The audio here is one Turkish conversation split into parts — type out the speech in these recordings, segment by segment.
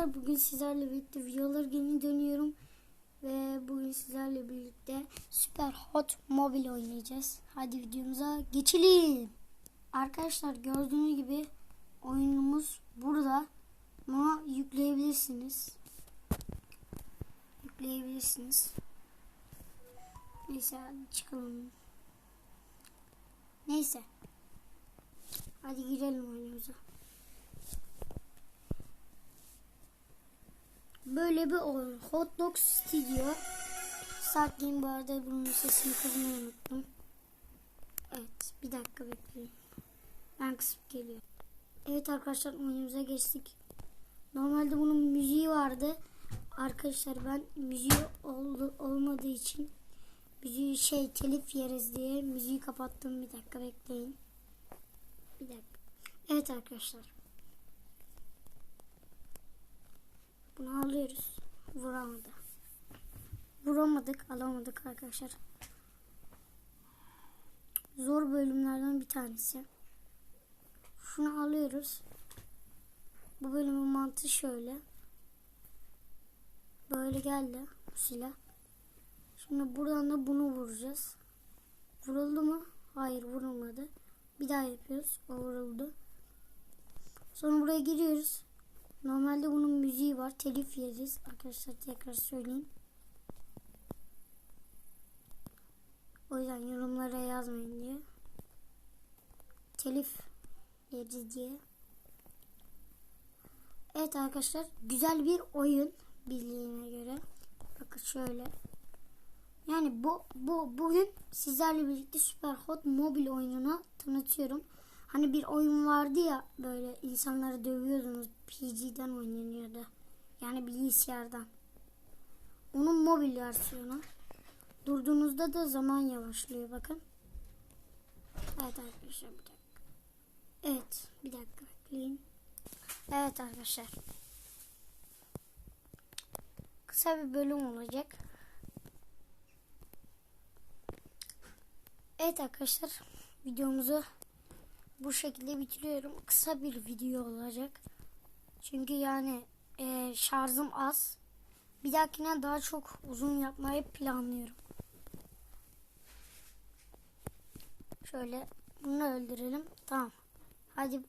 arkadaşlar bugün sizlerle birlikte videolar geri dönüyorum. Ve bugün sizlerle birlikte Super Hot Mobile oynayacağız. Hadi videomuza geçelim. Arkadaşlar gördüğünüz gibi oyunumuz burada. Bunu yükleyebilirsiniz. Yükleyebilirsiniz. Neyse çıkalım. Neyse. Hadi girelim oyunumuza. Böyle bir oyun. Hot Dog Studio. Sakin bu arada bunun sesini kızmayı unuttum. Evet bir dakika bekleyin. Ben kısıp geliyorum. Evet arkadaşlar oyunumuza geçtik. Normalde bunun müziği vardı. Arkadaşlar ben müziği oldu, olmadığı için müziği şey telif yeriz diye müziği kapattım. Bir dakika bekleyin. Bir dakika. Evet arkadaşlar. Bunu alıyoruz. Vuramadı. Vuramadık, alamadık arkadaşlar. Zor bölümlerden bir tanesi. Şunu alıyoruz. Bu bölümün mantığı şöyle. Böyle geldi silah. Şimdi buradan da bunu vuracağız. Vuruldu mu? Hayır vurulmadı. Bir daha yapıyoruz. O vuruldu. Sonra buraya giriyoruz. Normalde bunun müziği var. Telif yeriz. Arkadaşlar tekrar söyleyeyim. O yüzden yorumlara yazmayın diye. Telif yeriz diye. Evet arkadaşlar güzel bir oyun bildiğine göre. Bakın şöyle. Yani bu bu bugün sizlerle birlikte Super Hot mobil oyununu tanıtıyorum. Hani bir oyun vardı ya böyle insanları dövüyordunuz. PC'den oynanıyordu. Yani bilgisayardan. Onun mobil versiyonu. Durduğunuzda da zaman yavaşlıyor bakın. Evet arkadaşlar bir dakika. Evet bir dakika bekleyin. Evet arkadaşlar. Kısa bir bölüm olacak. Evet arkadaşlar videomuzu bu şekilde bitiriyorum. Kısa bir video olacak. Çünkü yani e, şarjım az. Bir dahakine daha çok uzun yapmayı planlıyorum. Şöyle bunu öldürelim. Tamam. Hadi.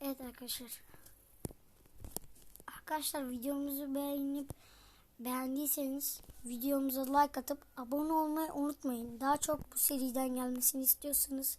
Evet arkadaşlar. Arkadaşlar videomuzu beğenip beğendiyseniz videomuza like atıp abone olmayı unutmayın. Daha çok bu seriden gelmesini istiyorsanız